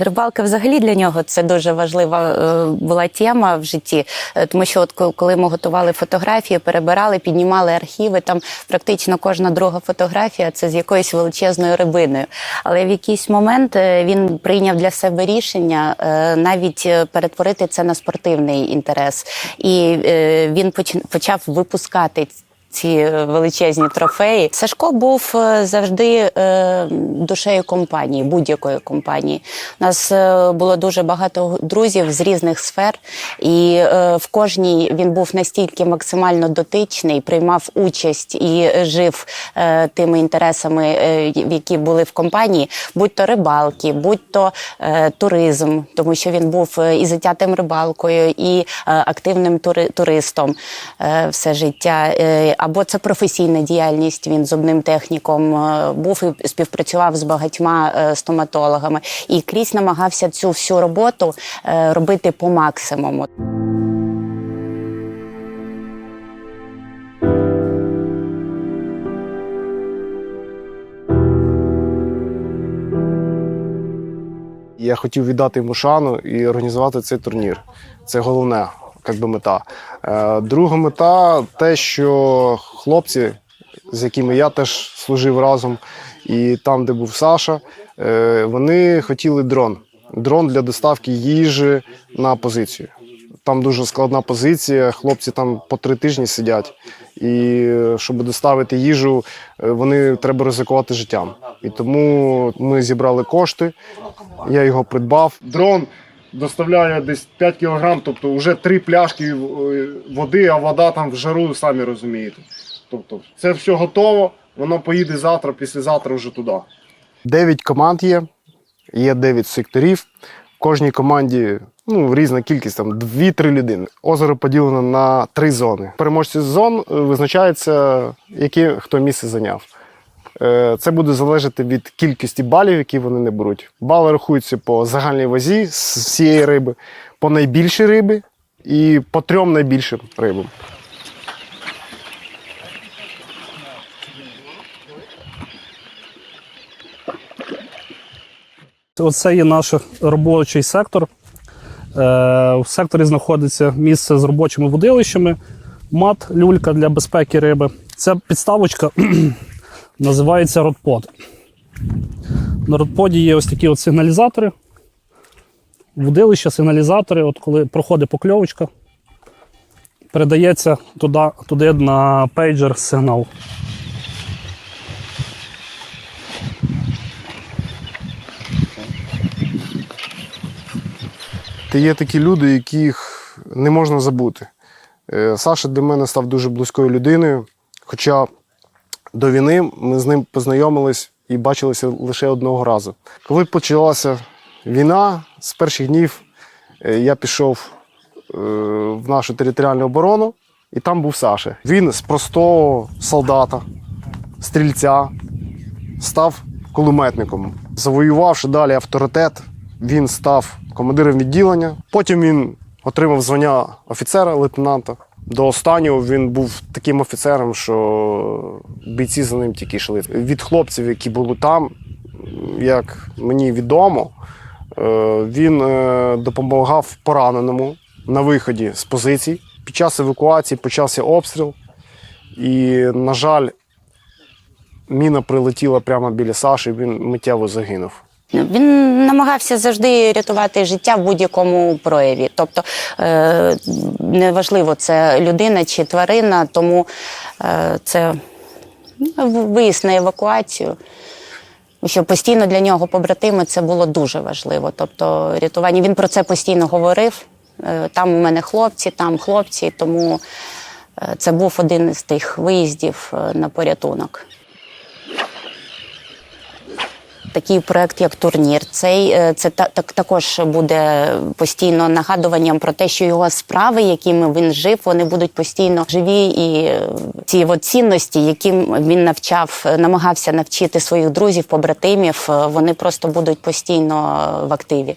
Рибалка взагалі для нього це дуже важлива е, була тема в житті, е, тому що от ко- коли ми готували фотографії, перебирали, піднімали архіви, там практично кожна друга фотографія це з якоюсь величезною рибиною. Але в якийсь момент е, він прийняв для себе рішення навіть перетворити це на спортивний інтерес, і він поч- почав випускати ці величезні трофеї. Сашко був е, завжди е, душею компанії, будь-якої компанії. У нас е, було дуже багато друзів з різних сфер, і в кожній він був настільки максимально дотичний, приймав участь і жив тими інтересами, які були в компанії, будь то рибалки, будь то туризм, тому що він був і затятим рибалкою, і активним тури- туристом все життя. Або це професійна діяльність. Він зубним техніком е, був і співпрацював з багатьма е, стоматологами і крізь намагався цю всю роботу е, робити по максимуму. Я хотів віддати йому шану і організувати цей турнір. Це головне, як би мета. Е, Друга мета те, що хлопці, з якими я теж служив разом, і там, де був Саша, е, вони хотіли дрон. Дрон для доставки їжі на позицію. Там дуже складна позиція. Хлопці там по три тижні сидять. І е, щоб доставити їжу, вони треба ризикувати життям. І тому ми зібрали кошти. Я його придбав. Дрон доставляє десь 5 кілограм, тобто вже три пляшки е, води, а вода там в жару, самі розумієте. Тобто, це все готово, воно поїде завтра, післязавтра вже туди. Дев'ять команд є, є дев'ять секторів. В кожній команді ну, різна кількість, там 2-3 людини. Озеро поділено на три зони. Переможці зон е, визначається, яке хто місце зайняв. Е, Це буде залежати від кількості балів, які вони не беруть. Бали рахуються по загальній вазі з всієї риби, по найбільшій рибі і по трьом найбільшим рибам. Оце є наш робочий сектор. Е, В секторі знаходиться місце з робочими водилищами, мат, люлька для безпеки риби. Ця підставочка називається родпод. На родподі є ось такі от сигналізатори. Водилища, сигналізатори. От коли проходить покльовочка, передається туди, туди на пейджер сигнал. Та є такі люди, яких не можна забути. Е, Саша для мене став дуже близькою людиною. Хоча до війни ми з ним познайомились і бачилися лише одного разу. Коли почалася війна, з перших днів е, я пішов е, в нашу територіальну оборону, і там був Саша. Він з простого солдата, стрільця, став кулеметником. Завоювавши далі авторитет, він став командиром відділення. Потім він отримав звання офіцера лейтенанта. До останнього він був таким офіцером, що бійці за ним тільки йшли. Від хлопців, які були там, як мені відомо, е, він е, допомагав пораненому на виході з позицій. Під час евакуації почався обстріл, і, на жаль, міна прилетіла прямо біля Саші, він миттєво загинув. Він намагався завжди рятувати життя в будь-якому прояві. Тобто е, неважливо, це людина чи тварина, тому е, це ну, виїзд на евакуацію. Що постійно для нього побратими це було дуже важливо. Тобто рятування. Він про це постійно говорив. Е, Там у мене хлопці, там хлопці, тому це був один з тих виїздів на порятунок такий проект, як турнір. Цей е, це та, так також буде постійно нагадуванням про те, що його справи, якими він жив, вони будуть постійно живі, і е, ці от цінності, яким він навчав, е, намагався навчити своїх друзів, побратимів, вони просто будуть постійно в активі.